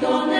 또